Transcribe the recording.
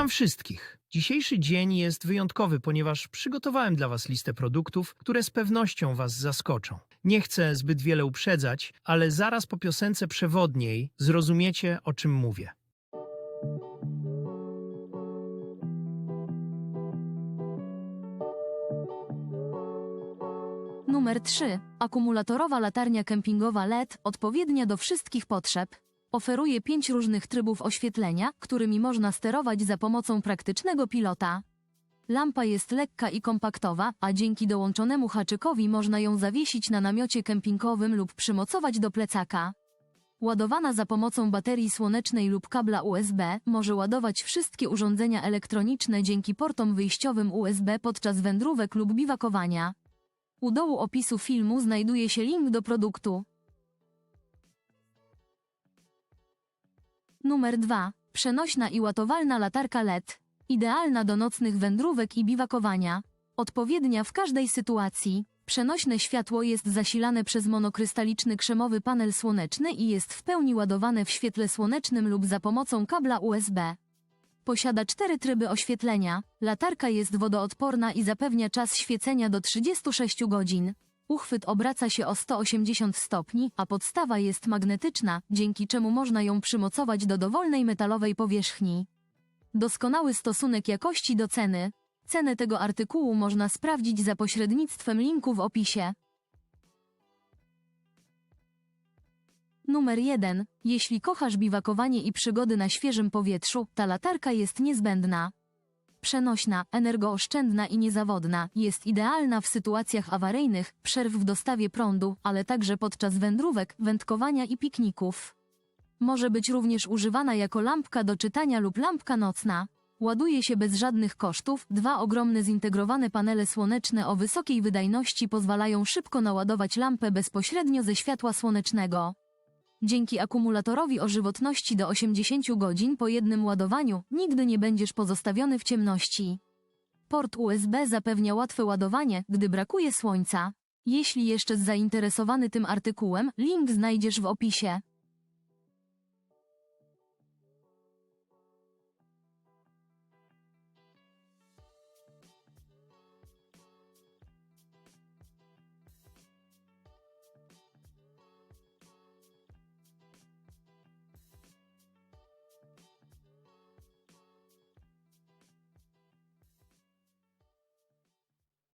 Witam wszystkich. Dzisiejszy dzień jest wyjątkowy, ponieważ przygotowałem dla Was listę produktów, które z pewnością Was zaskoczą. Nie chcę zbyt wiele uprzedzać, ale zaraz po piosence przewodniej zrozumiecie, o czym mówię. Numer 3. Akumulatorowa latarnia kempingowa LED, odpowiednia do wszystkich potrzeb. Oferuje pięć różnych trybów oświetlenia, którymi można sterować za pomocą praktycznego pilota. Lampa jest lekka i kompaktowa, a dzięki dołączonemu haczykowi można ją zawiesić na namiocie kempingowym lub przymocować do plecaka. Ładowana za pomocą baterii słonecznej lub kabla USB, może ładować wszystkie urządzenia elektroniczne dzięki portom wyjściowym USB podczas wędrówek lub biwakowania. U dołu opisu filmu znajduje się link do produktu. Numer 2. Przenośna i łatowalna latarka LED. Idealna do nocnych wędrówek i biwakowania. Odpowiednia w każdej sytuacji. Przenośne światło jest zasilane przez monokrystaliczny krzemowy panel słoneczny i jest w pełni ładowane w świetle słonecznym lub za pomocą kabla USB. Posiada cztery tryby oświetlenia. Latarka jest wodoodporna i zapewnia czas świecenia do 36 godzin. Uchwyt obraca się o 180 stopni, a podstawa jest magnetyczna, dzięki czemu można ją przymocować do dowolnej metalowej powierzchni. Doskonały stosunek jakości do ceny. Cenę tego artykułu można sprawdzić za pośrednictwem linku w opisie. Numer 1. Jeśli kochasz biwakowanie i przygody na świeżym powietrzu, ta latarka jest niezbędna. Przenośna, energooszczędna i niezawodna, jest idealna w sytuacjach awaryjnych, przerw w dostawie prądu, ale także podczas wędrówek, wędkowania i pikników. Może być również używana jako lampka do czytania lub lampka nocna. Ładuje się bez żadnych kosztów, dwa ogromne zintegrowane panele słoneczne o wysokiej wydajności pozwalają szybko naładować lampę bezpośrednio ze światła słonecznego. Dzięki akumulatorowi o żywotności do 80 godzin po jednym ładowaniu nigdy nie będziesz pozostawiony w ciemności. Port USB zapewnia łatwe ładowanie, gdy brakuje słońca. Jeśli jeszcze zainteresowany tym artykułem, link znajdziesz w opisie.